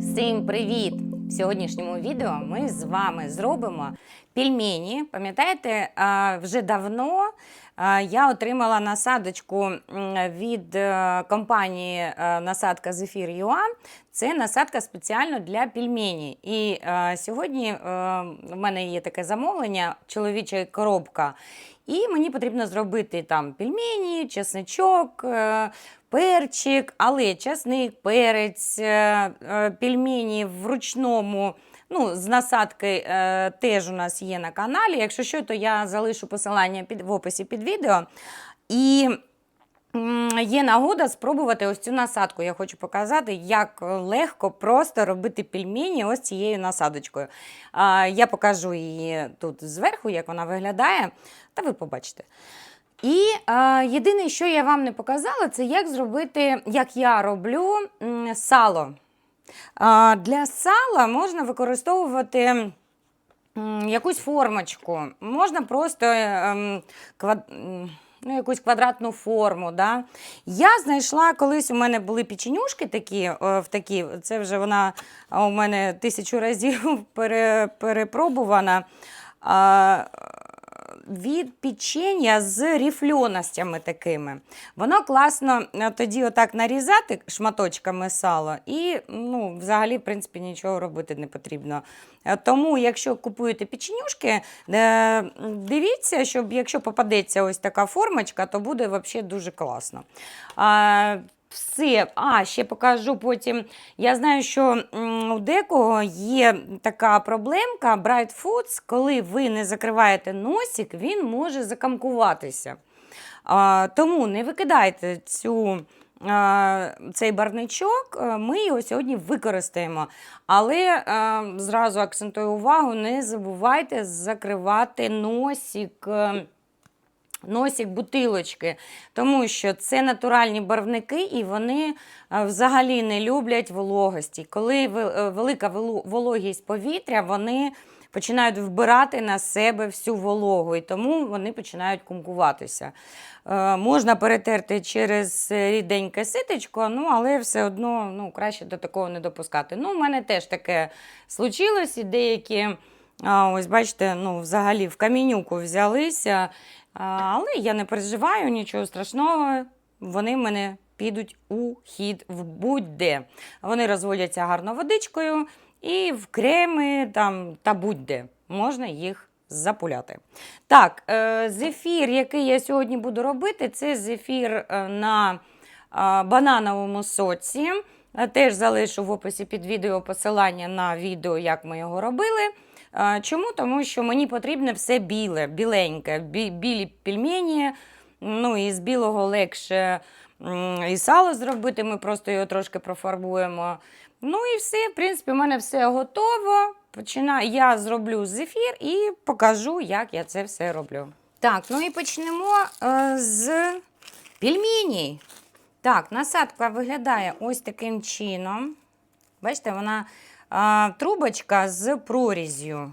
Всім привіт! В сьогоднішньому відео ми з вами зробимо пельмені. Пам'ятаєте, вже давно я отримала насадочку від е, компанії е, насадка Зефір Юа. Це насадка спеціально для пельмені. І е, сьогодні в мене є таке замовлення, чоловіча коробка. І мені потрібно зробити там пельмені, чесничок, е, перчик, але чесник, перець, е, е, пельмені в ручному. Ну, з насадки е, теж у нас є на каналі. Якщо що, то я залишу посилання під, в описі під відео. І є нагода спробувати ось цю насадку. Я хочу показати, як легко просто робити пельмені ось цією насадочкою. Я покажу її тут зверху, як вона виглядає, та ви побачите. І єдине, що я вам не показала, це як зробити, як я роблю сало. Для сала можна використовувати якусь формочку, можна просто ем, квад... ну, якусь квадратну форму. Да? Я знайшла, колись у мене були печенюшки такі, е, в такі, це вже вона у мене тисячу разів пере, перепробувана. Від печення з ріфльоностями такими. Воно класно е, тоді отак нарізати шматочками сало, і ну, взагалі, в принципі, нічого робити не потрібно. Е, Тому, якщо купуєте печенюшки, е, дивіться, щоб якщо попадеться ось така формочка, то буде взагалі дуже класно. Все, а ще покажу потім. Я знаю, що у декого є така проблемка Bright Foods, коли ви не закриваєте носик, він може закамкуватися. А, тому не викидайте цю. Цей барничок е, ми його сьогодні використаємо. Але е, зразу акцентую увагу: не забувайте закривати носик. Носик бутилочки, тому що це натуральні барвники і вони е, взагалі не люблять вологості. Коли е, велика вологість повітря, вони починають вбирати на себе всю вологу, і тому вони починають кумкуватися. Е, можна перетерти через ріденьке ситечко, ну, але все одно ну, краще до такого не допускати. Ну, у мене теж таке случилось, і деякі. А, ось бачите, ну, взагалі в камінюку взялися. Але я не переживаю, нічого страшного. Вони в мене підуть у хід в будь-де. Вони розводяться гарно водичкою і в креми там, та будь-де можна їх запуляти. Так, е, зефір, який я сьогодні буду робити, це зефір е, на е, банановому соці. Теж залишу в описі під відео посилання на відео, як ми його робили. Чому? Тому що мені потрібне все біле, біленьке, білі пельмені. Ну і з білого легше і сало зробити. Ми просто його трошки профарбуємо. Ну і все, в принципі, у мене все готово. Починаю, я зроблю зефір і покажу, як я це все роблю. Так, ну і почнемо е, з пельменей. Так, насадка виглядає ось таким чином. Бачите, вона а, трубочка з прорізю.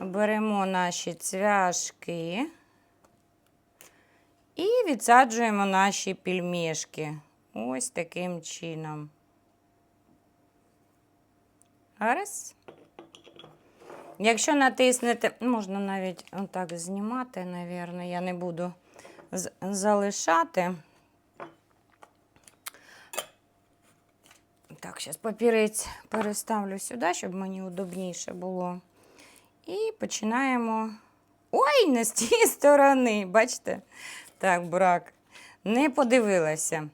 Беремо наші цвяшки і відсаджуємо наші пельмешки. Ось таким чином. Раз. Якщо натиснете, можна навіть отак знімати, напевно, я не буду залишати. Так, зараз папірець переставлю сюди, щоб мені удобніше було. І починаємо. Ой, не з тієї сторони, бачите? Так, брак. Не подивилася.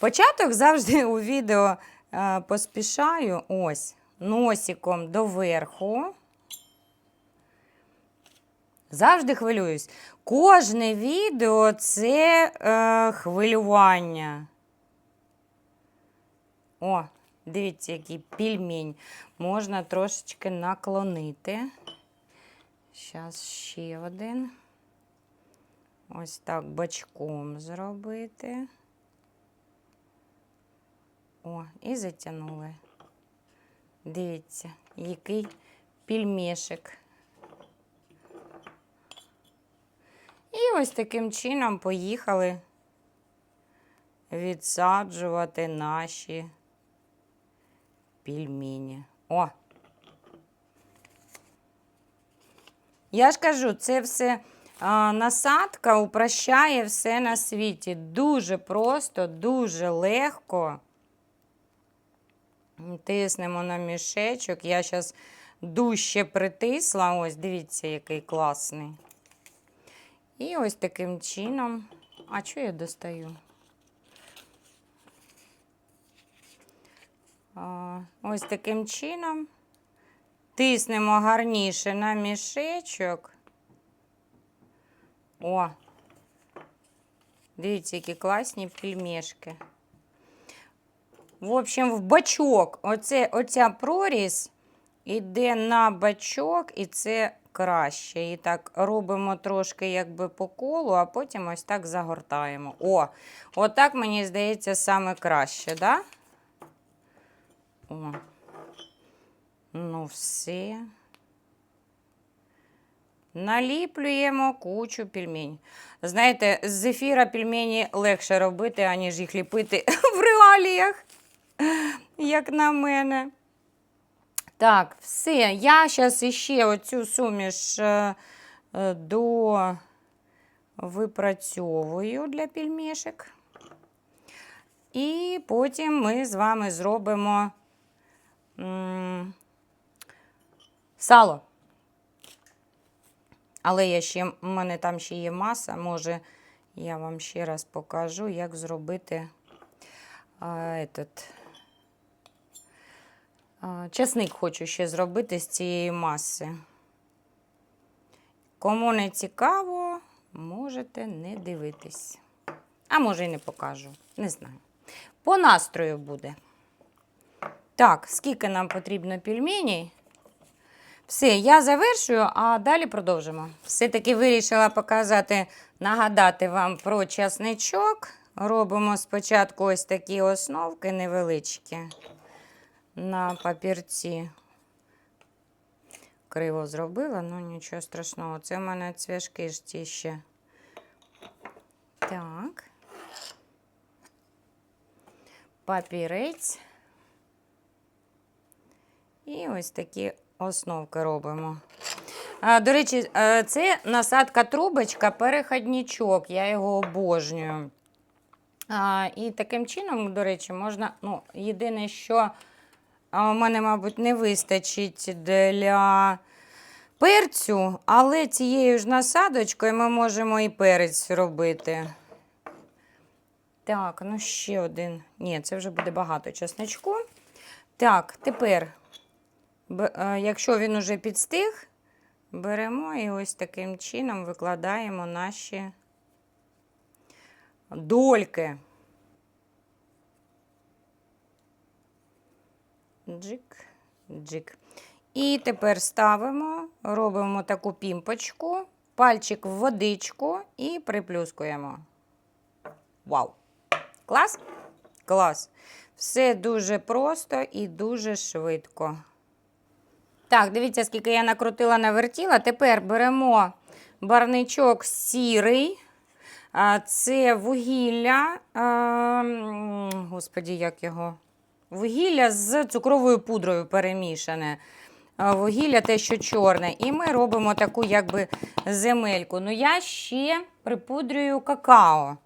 Початок завжди у відео е, поспішаю. Ось, носиком доверху. Завжди хвилююсь. Кожне відео це е, хвилювання. О, дивіться, який пельмень. Можна трошечки наклонити. Зараз ще один. Ось так бочком зробити. О, і затягнули. Дивіться, який пельмешик. І ось таким чином поїхали відсаджувати наші пельмені. О! Я ж кажу, це все а, насадка упрощає все на світі. Дуже просто, дуже легко. Тиснемо на мішечок. Я зараз дужче притисла. Ось, дивіться, який класний. І ось таким чином. А що я достаю? Ось таким чином. Тиснемо гарніше на мішечок. О! Дивіться, які класні пельмешки. В общем, в бачок. Оце, оця проріз іде на бачок, і це краще. І так робимо трошки якби по колу, а потім ось так загортаємо. О, отак, мені здається, саме краще, да? О. Ну, все. Наліплюємо кучу пельмень. Знаєте, з зефіра пельмені легше робити, аніж їх ліпити в реаліях, як на мене. Так, все. Я зараз іще оцю суміш е, е, до випрацьовую для пельмешек. І потім ми з вами зробимо сало. Але я ще, в мене там ще є маса. Може, я вам ще раз покажу, як зробити а, этот, а, часник хочу ще зробити з цієї маси. Кому не цікаво, можете не дивитись. А може і не покажу. Не знаю. По настрою буде. Так, скільки нам потрібно пельменей? Все, я завершую, а далі продовжимо. Все-таки вирішила показати, нагадати вам про часничок. Робимо спочатку ось такі основки невеличкі на папірці. Криво зробила, ну нічого страшного. Це в мене цвяшки ж ті ще. Так. Папірець. І ось такі основки робимо. До речі, е, це насадка трубочка, переходничок. Я його обожнюю. І таким чином, до речі, можна. ну, Єдине, що у мене, мабуть, не вистачить для перцю, але цією ж насадочкою ми можемо і перець робити. Так, ну ще один. Ні, це вже буде багато чесночку. Так, тепер. Е, Якщо він уже підстиг, беремо і ось таким чином викладаємо наші дольки. Джик, джик. І тепер ставимо, робимо таку пімпочку, пальчик в водичку і приплюскуємо. Вау! Клас? Клас. Все дуже просто і дуже швидко. Так, дивіться, скільки я накрутила, навертіла. Тепер беремо барничок сірий. Це вугілля. Господі, як його? Вугілля з цукровою пудрою перемішане. Вугілля те, що чорне. І ми робимо таку якби земельку. Ну, я ще припудрюю какао.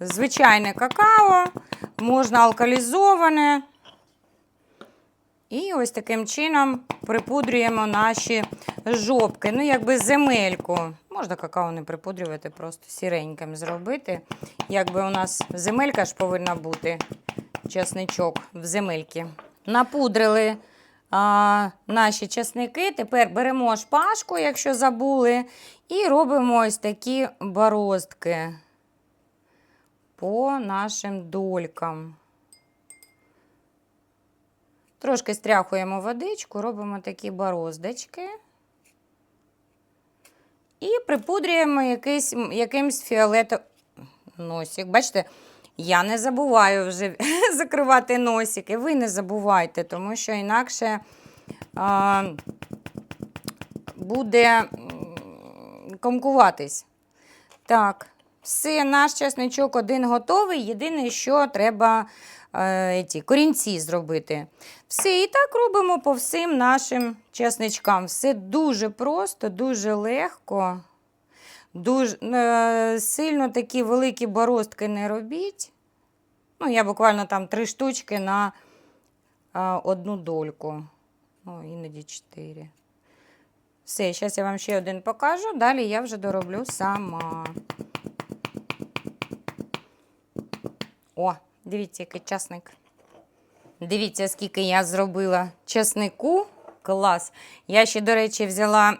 Звичайне какао, можна алкалізоване. І ось таким чином припудрюємо наші жопки. Ну, якби земельку. Можна какао не припудрювати, просто сіреньким зробити. Якби у нас земелька ж повинна бути, часничок в земельки. Напудрили а, наші часники. Тепер беремо шпажку, якщо забули, і робимо ось такі бороздки по нашим долькам. Трошки стряхуємо водичку, робимо такі бороздочки. І припудрюємо якийсь, якимсь фіолетовим носик. Бачите, я не забуваю вже закривати носики. Ви не забувайте, тому що інакше а, буде комкуватись. Так, все, наш чесничок один готовий. Єдине, що треба е, ті, корінці зробити. Все, і так робимо по всім нашим чесничкам. Все дуже просто, дуже легко. Дуже, е, сильно такі великі боростки не робіть. Ну, я буквально там три штучки на е, одну дольку. Ну, іноді чотири. Все, зараз я вам ще один покажу. Далі я вже дороблю сама. О, дивіться, який часник. Дивіться, скільки я зробила чеснику. Клас. Я ще, до речі, взяла,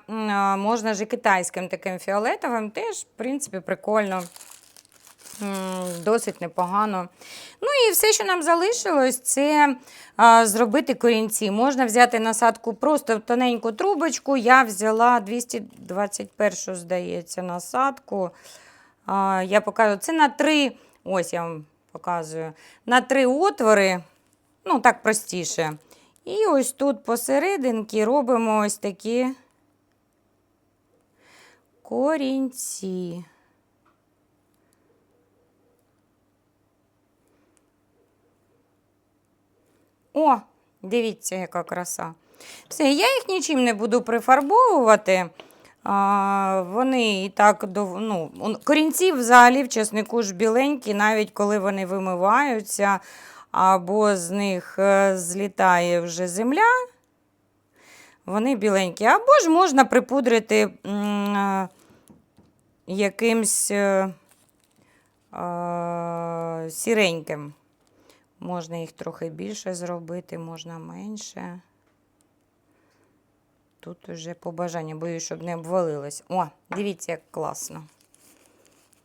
можна ж і китайським таким фіолетовим. Теж, в принципі, прикольно. Досить непогано. Ну і все, що нам залишилось, це зробити корінці. Можна взяти насадку просто в тоненьку трубочку. Я взяла 221, здається, насадку. Я покажу. Це на три, ось я вам показую, на три отвори. Ну, так простіше. І ось тут посерединки робимо ось такі корінці. О, дивіться, яка краса. Все, я їх нічим не буду прифарбовувати. Вони і так ну, корінці взагалі в чеснику ж біленькі, навіть коли вони вимиваються, або з них е, злітає вже земля. Вони біленькі. Або ж можна припудрити е, якимсь е, сіреньким. Можна їх трохи більше зробити, можна менше. Тут уже по бажанню, боюсь, щоб не обвалилось. О, дивіться, як класно.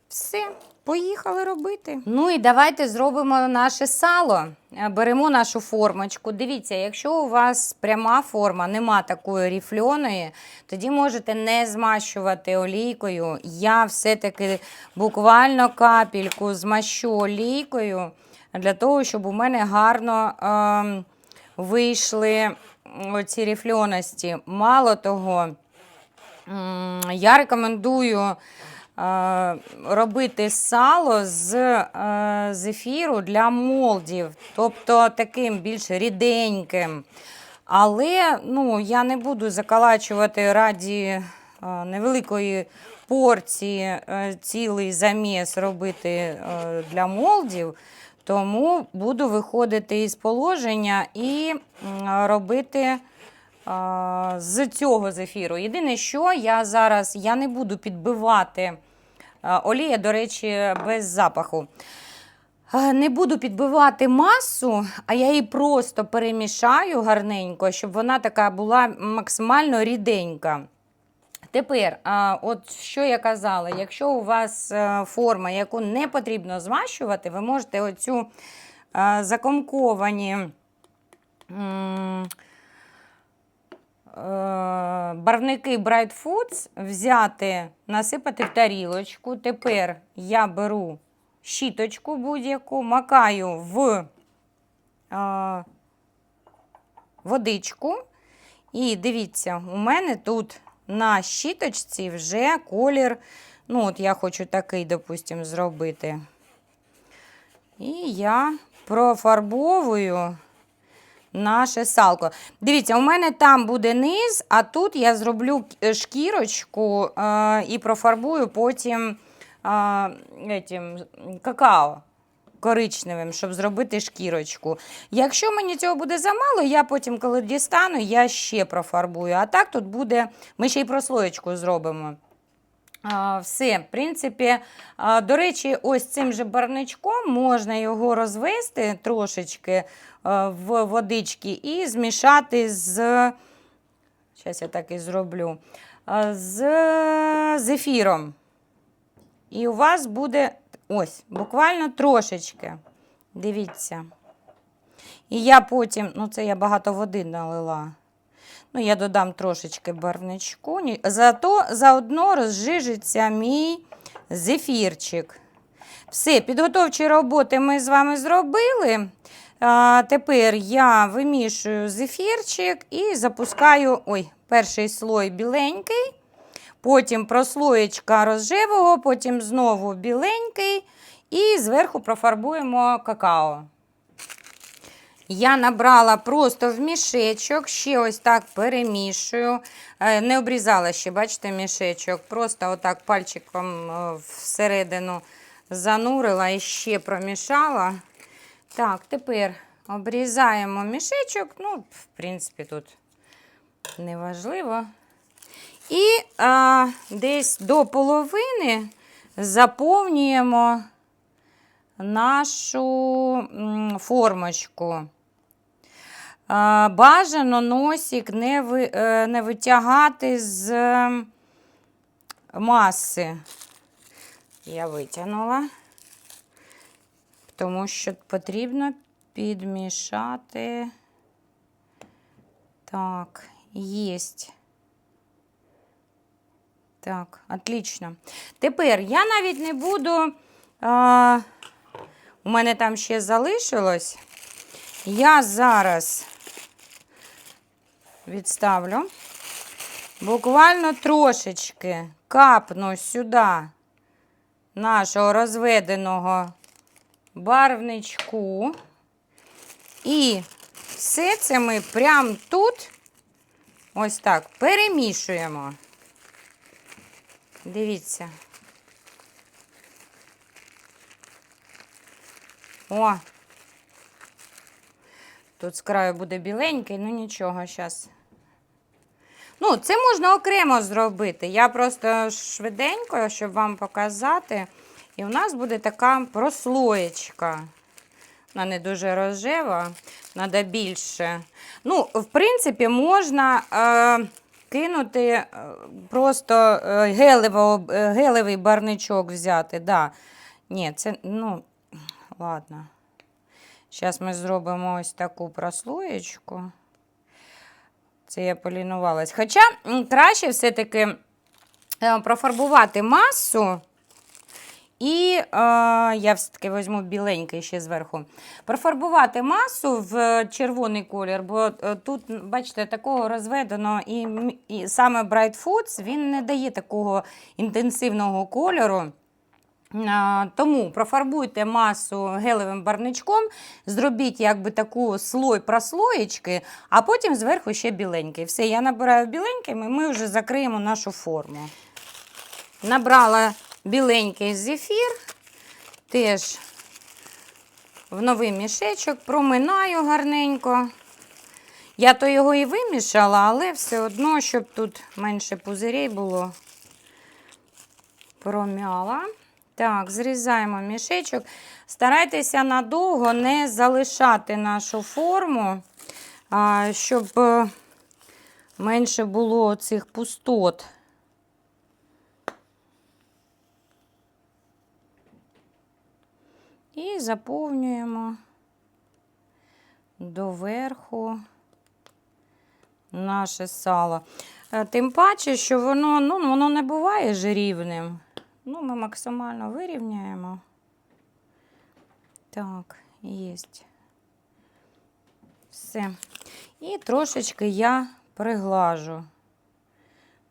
Все, поїхали робити. Ну і давайте зробимо наше сало. Е, Беремо нашу формочку. Дивіться, якщо у вас пряма форма, нема такої ріфльоної, тоді можете не змащувати олійкою. Я все-таки буквально капельку змащу олійкою для того, щоб у мене гарно ем, вийшли оці ріфльоності. Мало того, я рекомендую е, робити сало з е, зефіру для молдів, тобто таким більш ріденьким. Але ну, я не буду закалачувати раді е, невеликої порції цілий заміс робити для молдів. Тому буду виходити із положення і робити з цього зефіру. Єдине, що я зараз я не буду підбивати олія, до речі, без запаху. Е, Не буду підбивати масу, а я її просто перемішаю гарненько, щоб вона така була максимально ріденька. Тепер, от що я казала, якщо у вас е, форма, яку не потрібно змащувати, ви можете оцю е, закомковані е, барвники Bright Foods взяти, насипати в тарілочку. Тепер я беру щіточку будь-яку, макаю в водичку. І дивіться, у мене тут на щіточці вже колір. Ну, от я хочу такий, допустимо, зробити. І я профарбовую наше салко. Дивіться, у мене там буде низ, а тут я зроблю е, шкірочку е, і профарбую потім е, етім, какао коричневим, щоб зробити шкірочку. Якщо мені цього буде замало, я потім, коли дістану, я ще профарбую. А так тут буде, ми ще й прослоєчку зробимо. Все, в принципі, до речі, ось цим же барничком можна його розвести трошечки в водички і змішати з. Зараз я так і зроблю. З зефіром. І у вас буде ось, буквально трошечки. Дивіться. І я потім, ну це я багато води налила. Ну, я додам трошечки барвничку. Зато заодно розжижиться мій зефірчик. Все, підготовчі роботи ми з вами зробили. А, тепер я вимішую зефірчик і запускаю ой, перший слой біленький, потім прослоєчка розжевого, потім знову біленький і зверху профарбуємо какао. Я набрала просто в мішечок, ще ось так перемішую. Е, Не обрізала ще, бачите, мішечок. Просто отак пальчиком е, всередину занурила і ще промішала. Так, тепер обрізаємо мішечок. Ну, в принципі, тут неважливо. І а, десь до половини заповнюємо нашу формочку. А, бажано носик не, ви, е, не витягати з маси. Я витягнула, тому що потрібно підмішати. Так, єсть. Так, отлично. Тепер я навіть не буду. А, у мене там ще залишилось. Я зараз відставлю. Буквально трошечки капну сюди нашого розведеного барвничку. І все це ми прямо тут, ось так, перемішуємо. Дивіться. О! Тут з краю буде біленький, ну нічого, зараз. Ну, це можна окремо зробити. Я просто швиденько, щоб вам показати. І у нас буде така прослоєчка. Вона не дуже рожева, треба більше. Ну, в принципі, можна е, кинути е, просто е, гелево, е, гелевий барничок взяти. Да. Ні, це, ну, ладно. Зараз ми зробимо ось таку прослоєчку. Це я полінувалась. Хоча краще все-таки профарбувати масу. І е, я все-таки візьму біленький ще зверху. Профарбувати масу в червоний колір, бо е, тут, бачите, такого розведено, і, і саме Bright Foods він не дає такого інтенсивного кольору. Тому профарбуйте масу гелевим барничком, зробіть якби таку слой прослоєчки, а потім зверху ще біленький. Все, я набираю біленьким і ми вже закриємо нашу форму. Набрала біленький зефір, теж в новий мішечок, проминаю гарненько. Я то його і вимішала, але все одно, щоб тут менше пузирей було, промяла. Так, зрізаємо мішечок. Старайтеся надовго не залишати нашу форму, щоб е, менше було цих пустот. І заповнюємо доверху наше сало. Е, Тим паче, що воно, ну, воно не буває ж рівним. Ну, ми максимально вирівняємо. Так, єсть. Все. І трошечки я приглажу.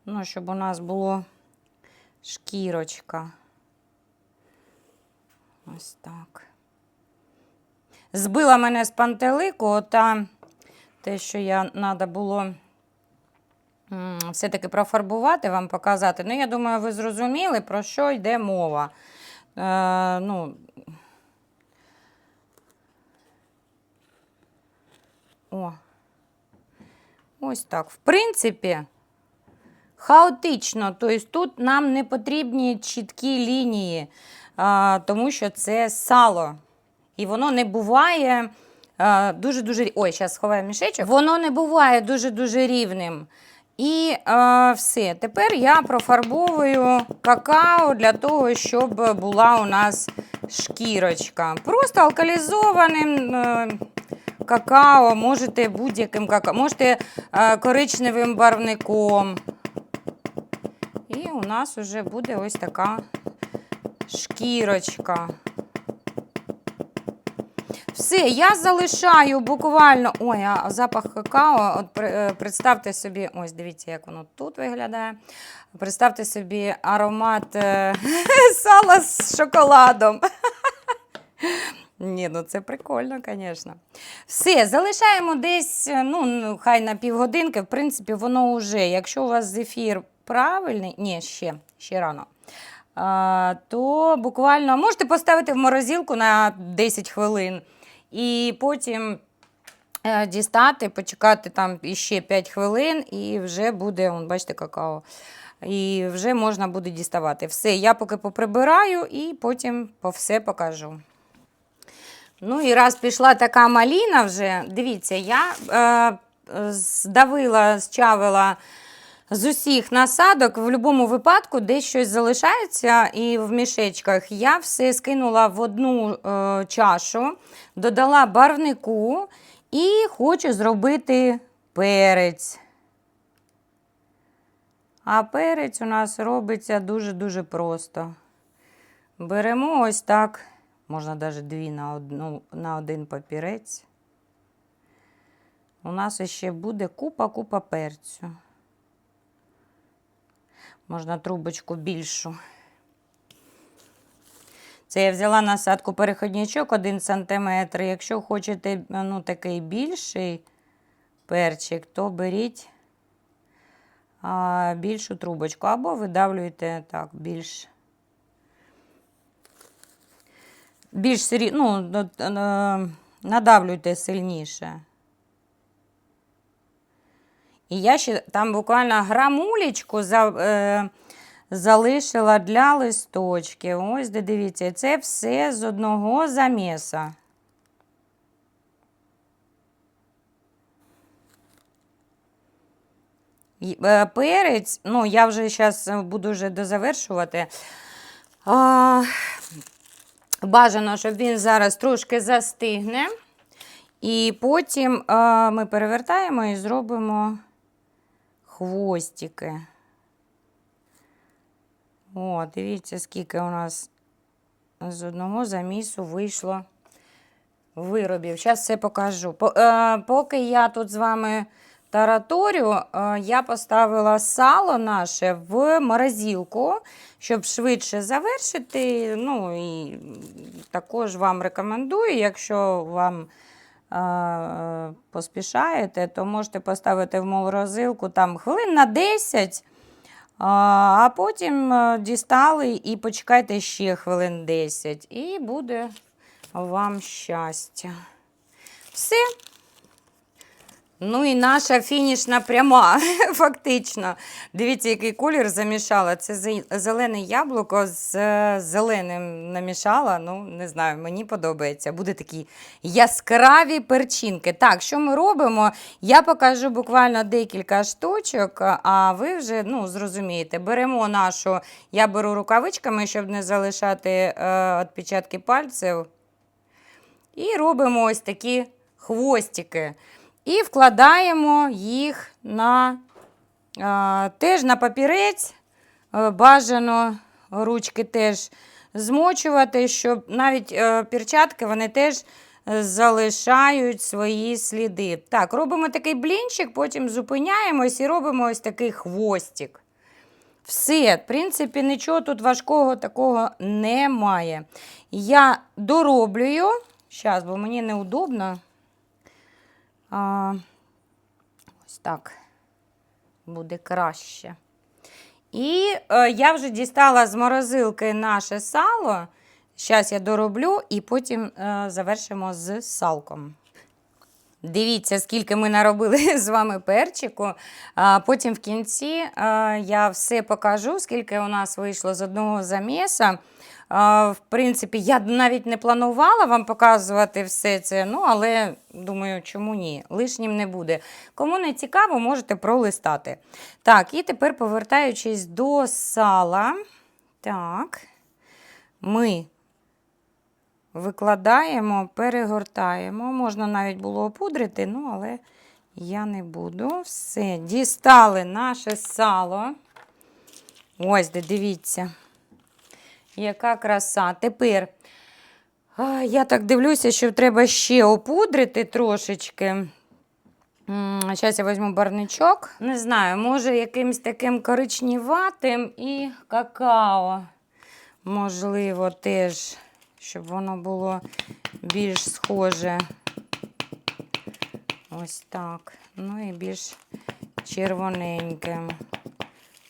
Ну, щоб у нас було шкірочка. Ось так. Збила мене з пантелику, та те, що я треба було все-таки профарбувати, вам показати. Ну, я думаю, ви зрозуміли, про що йде мова. Е, ну, о. Ось так. В принципі, хаотично. Тобто тут нам не потрібні чіткі лінії, тому що це сало. І воно не буває дуже-дуже. Ой, зараз сховаю мішечок. Воно не буває дуже-дуже рівним. І а, все. Тепер я профарбовую какао для того, щоб була у нас шкірочка. Просто алкалізованим. е, Какао, можете будь-яким какао, можете е, коричневим барвником. І у нас вже буде ось така шкірочка. Все, я залишаю буквально. Ой, а запах какао. От е, представте собі, ось дивіться, як воно тут виглядає. Представте собі аромат е, сала з шоколадом. Ні, ну це прикольно, звісно. Все, залишаємо десь, е, ну, хай на півгодинки. В принципі, воно вже, якщо у вас зефір правильний, ні, ще, ще рано. То буквально можете поставити в морозилку на 10 хвилин і потім е, дістати, почекати там іще 5 хвилин, і вже буде, он, бачите, какао. І вже можна буде діставати. Все, я поки поприбираю і потім по все покажу. Ну і раз пішла така маліна вже, дивіться, я е, здавила, зчавила з усіх насадок, в будь-якому випадку десь щось залишається і в мішечках. Я все скинула в одну е, чашу, додала барвнику і хочу зробити перець. А перець у нас робиться дуже-дуже просто. Беремо ось так, можна навіть дві на, одну, на один папірець. У нас ще буде купа-купа перцю. Можна трубочку більшу. Це я взяла насадку переходничок 1 см. Якщо хочете ну, такий більший перчик, то беріть а, більшу трубочку або видавлюєте так, більш. Більш сирі... ну, е, надавлюйте сильніше. І я ще там буквально грамулечку за, е, залишила для листочків. Ось дивіться, це все з одного заміса. Е, Перець, ну я вже зараз буду вже дозавершувати. А, бажано, щоб він зараз трошки застигне. І потім а, ми перевертаємо і зробимо хвостики. О, дивіться, скільки у нас з одного замісу вийшло виробів. Зараз все покажу. Е, поки я тут з вами тараторю, е, я поставила сало наше в морозилку, щоб швидше завершити. Ну і також вам рекомендую, якщо вам поспішаєте, то можете поставити в морозилку там хвилин на 10. А потім е, дістали і почекайте ще хвилин 10. І буде вам щастя. Все. Ну і наша фінішна пряма, фактично. Дивіться, який колір замішала. Це зелене яблуко з е, зеленим намішала. Ну, не знаю, мені подобається. Буде такі яскраві перчинки. Так, що ми робимо? Я покажу буквально декілька штучок, а ви вже ну, зрозумієте. Беремо нашу, я беру рукавичками, щоб не залишати е, відпечатки пальців. І робимо ось такі хвостики. І вкладаємо їх на теж на папірець. Е, Бажано ручки теж змочувати, щоб навіть е, перчатки вони теж е, залишають свої сліди. Так, робимо такий блінчик, потім зупиняємось і робимо ось такий хвостик. Все, в принципі, нічого тут важкого такого немає. Я дороблюю. Зараз, бо мені неудобно. А, ось так буде краще. І е, я вже дістала з морозилки наше сало. Зараз я дороблю і потім е, завершимо з салком. Дивіться, скільки ми наробили з вами перчику. А потім в кінці е, я все покажу, скільки у нас вийшло з одного заміса. В принципі, я навіть не планувала вам показувати все це, ну але думаю, чому ні? Лишнім не буде. Кому не цікаво, можете пролистати. Так, і тепер повертаючись до сала. Так, ми викладаємо, перегортаємо. Можна навіть було опудрити, ну, але я не буду. Все, дістали наше сало. Ось де, дивіться. Яка краса. Тепер я так дивлюся, що треба ще опудрити трошечки. Зараз я візьму барничок. Не знаю, може якимось таким коричневатим і какао. Можливо, теж щоб воно було більш схоже. Ось так. Ну і більш червоненьке.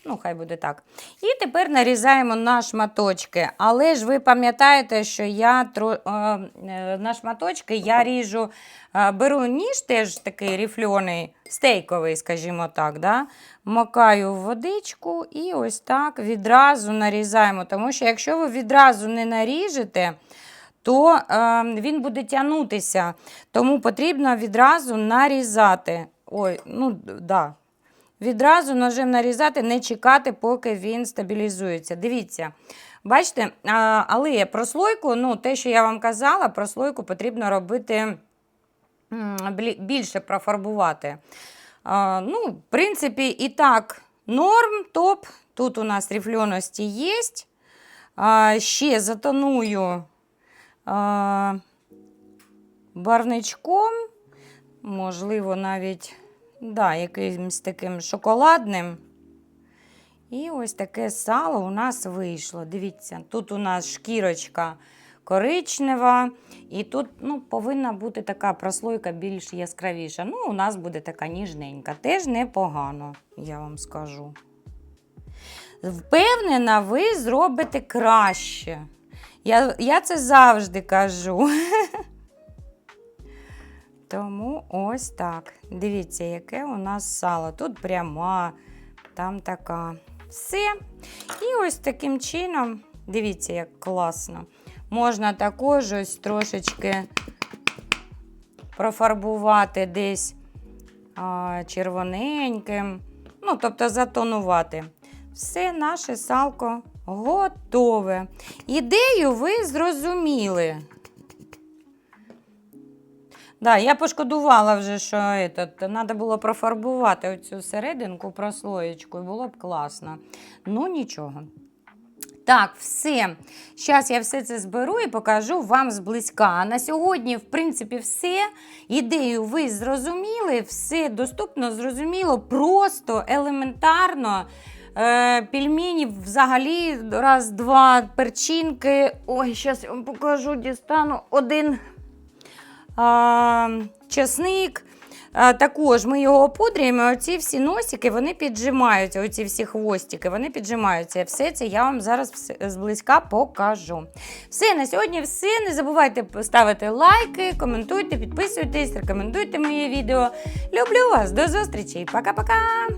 Ну, хай буде так. І тепер нарізаємо на шматочки. Але ж ви пам'ятаєте, що я тро... е, е, на шматочки я ріжу, е, беру ніж теж такий ріфльоний, стейковий, скажімо так. Да? Макаю в водичку і ось так відразу нарізаємо. Тому що якщо ви відразу не наріжете, то е, він буде тягнутися. Тому потрібно відразу нарізати. Ой, ну да. Відразу ножем нарізати, не чекати, поки він стабілізується. Дивіться, бачите, але прослойку, ну, те, що я вам казала, прослойку потрібно робити більше профарбувати. Ну, в принципі, і так, норм, топ. Тут у нас рифльоності є. Ще затоную барничком, можливо, навіть да, якимось таким шоколадним. І ось таке сало у нас вийшло. Дивіться, тут у нас шкірочка коричнева, і тут ну, повинна бути така прослойка більш яскравіша. Ну, у нас буде така ніжненька. Теж непогано, я вам скажу. Впевнена, ви зробите краще. Я, я це завжди кажу. Тому ось так. Дивіться, яке у нас сало. Тут пряма, там така. Все. І ось таким чином, дивіться, як класно. Можна також ось трошечки профарбувати десь а, червоненьким. Ну, тобто затонувати. Все наше салко готове. Ідею ви зрозуміли. Да, я пошкодувала вже, що треба було профарбувати оцю серединку прослоєчку, і було б класно. Ну, нічого. Так, все. Зараз я все це зберу і покажу вам зблизька. На сьогодні, в принципі, все. Ідею ви зрозуміли, все доступно, зрозуміло, просто, елементарно. Е, пельмені взагалі раз, два перчинки. Ой, зараз я вам покажу, дістану один чесник. Також ми його опудрюємо. Оці всі носики вони піджимаються, оці всі хвостики, вони піджимаються. Все це я вам зараз зблизька покажу. Все, на сьогодні все. Не забувайте ставити лайки, коментуйте, підписуйтесь, рекомендуйте моє відео. Люблю вас, до зустрічі. Пока-пока!